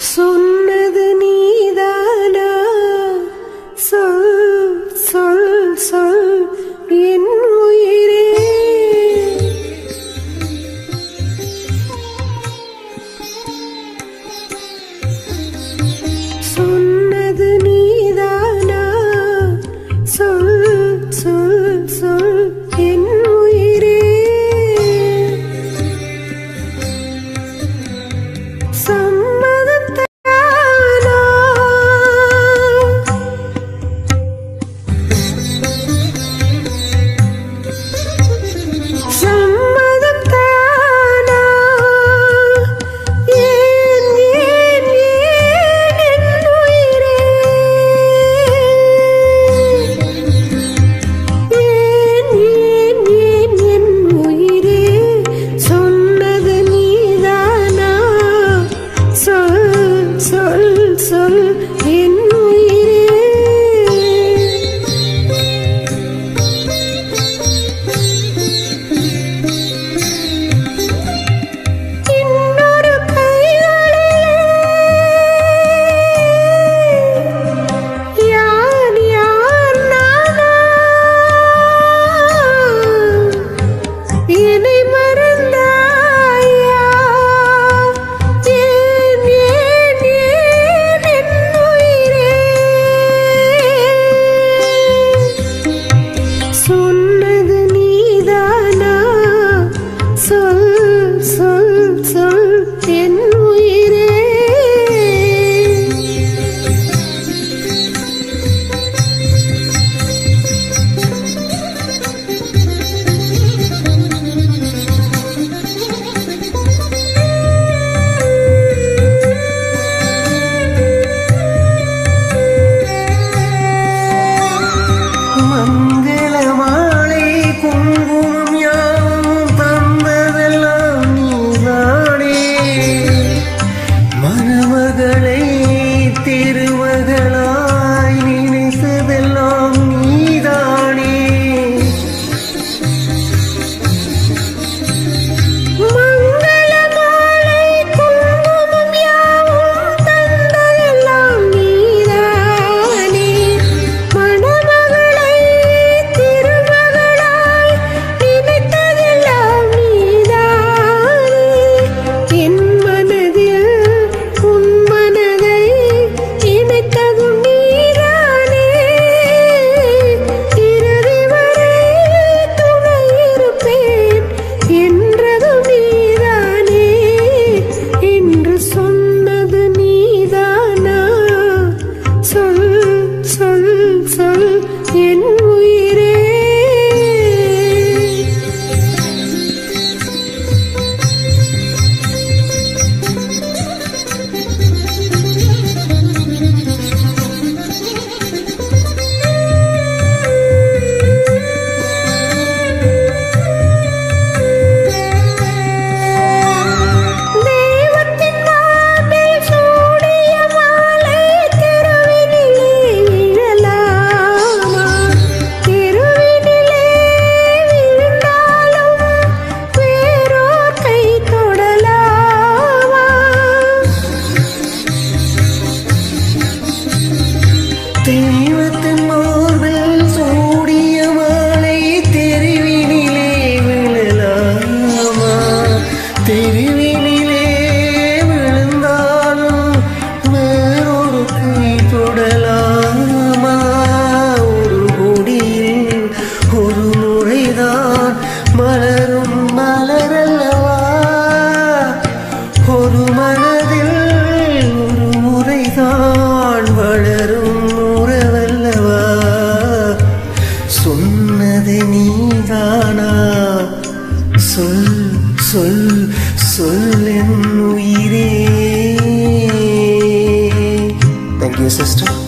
सुन மலரும் மலரல்லவா? ஒரு மனதில் ஒரு முறைதான் வளரும் உறவல்லவா? சொன்னது நீதானா? சொல் சொல் சொல் என் உயிரே. Thank you sister